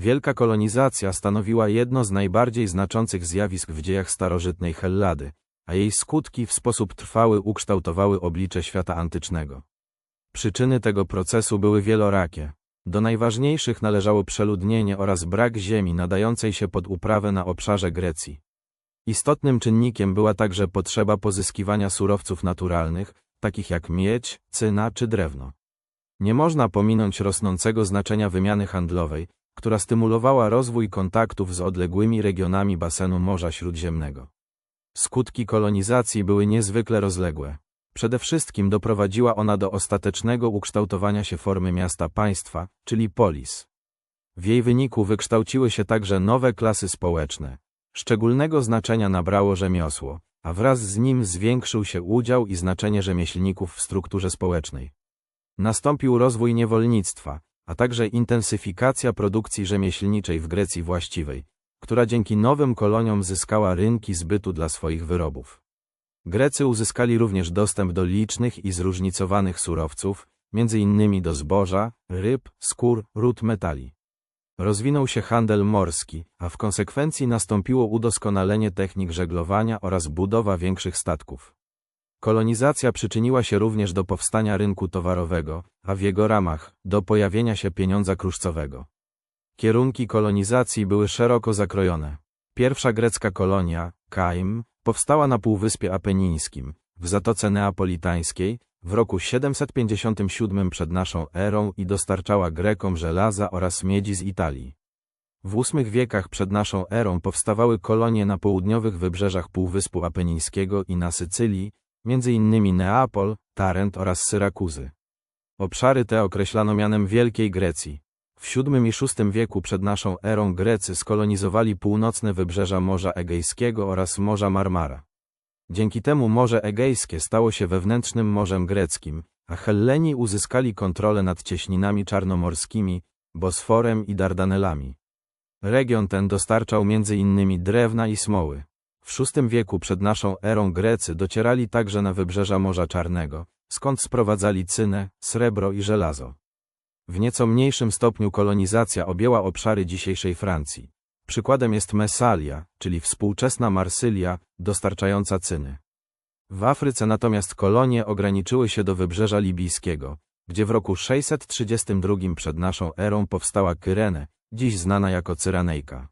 Wielka kolonizacja stanowiła jedno z najbardziej znaczących zjawisk w dziejach starożytnej Hellady, a jej skutki w sposób trwały ukształtowały oblicze świata antycznego. Przyczyny tego procesu były wielorakie. Do najważniejszych należało przeludnienie oraz brak ziemi nadającej się pod uprawę na obszarze Grecji. Istotnym czynnikiem była także potrzeba pozyskiwania surowców naturalnych, takich jak miedź, cyna czy drewno. Nie można pominąć rosnącego znaczenia wymiany handlowej, która stymulowała rozwój kontaktów z odległymi regionami basenu Morza Śródziemnego. Skutki kolonizacji były niezwykle rozległe. Przede wszystkim doprowadziła ona do ostatecznego ukształtowania się formy miasta-państwa, czyli polis. W jej wyniku wykształciły się także nowe klasy społeczne. Szczególnego znaczenia nabrało rzemiosło, a wraz z nim zwiększył się udział i znaczenie rzemieślników w strukturze społecznej. Nastąpił rozwój niewolnictwa, a także intensyfikacja produkcji rzemieślniczej w Grecji właściwej, która dzięki nowym koloniom zyskała rynki zbytu dla swoich wyrobów. Grecy uzyskali również dostęp do licznych i zróżnicowanych surowców, m.in. do zboża, ryb, skór, ród metali. Rozwinął się handel morski, a w konsekwencji nastąpiło udoskonalenie technik żeglowania oraz budowa większych statków. Kolonizacja przyczyniła się również do powstania rynku towarowego, a w jego ramach do pojawienia się pieniądza kruszcowego. Kierunki kolonizacji były szeroko zakrojone. Pierwsza grecka kolonia, Kaim, powstała na Półwyspie Apenińskim, w Zatoce Neapolitańskiej, w roku 757 przed naszą erą i dostarczała Grekom żelaza oraz miedzi z Italii. W ósmych wiekach przed naszą erą powstawały kolonie na południowych wybrzeżach Półwyspu Apenińskiego i na Sycylii, m.in. Neapol, Tarent oraz Syrakuzy. Obszary te określano mianem Wielkiej Grecji. W VII i VI wieku przed naszą erą Grecy skolonizowali północne wybrzeża Morza Egejskiego oraz Morza Marmara. Dzięki temu Morze Egejskie stało się wewnętrznym morzem greckim, a Helleni uzyskali kontrolę nad cieśninami czarnomorskimi, Bosforem i Dardanelami. Region ten dostarczał m.in. drewna i smoły. W VI wieku przed naszą erą Grecy docierali także na wybrzeża Morza Czarnego, skąd sprowadzali cynę, srebro i żelazo. W nieco mniejszym stopniu kolonizacja objęła obszary dzisiejszej Francji. Przykładem jest Messalia, czyli współczesna Marsylia, dostarczająca cyny. W Afryce natomiast kolonie ograniczyły się do wybrzeża libijskiego, gdzie w roku 632 przed naszą erą powstała Kyrene, dziś znana jako Cyranejka.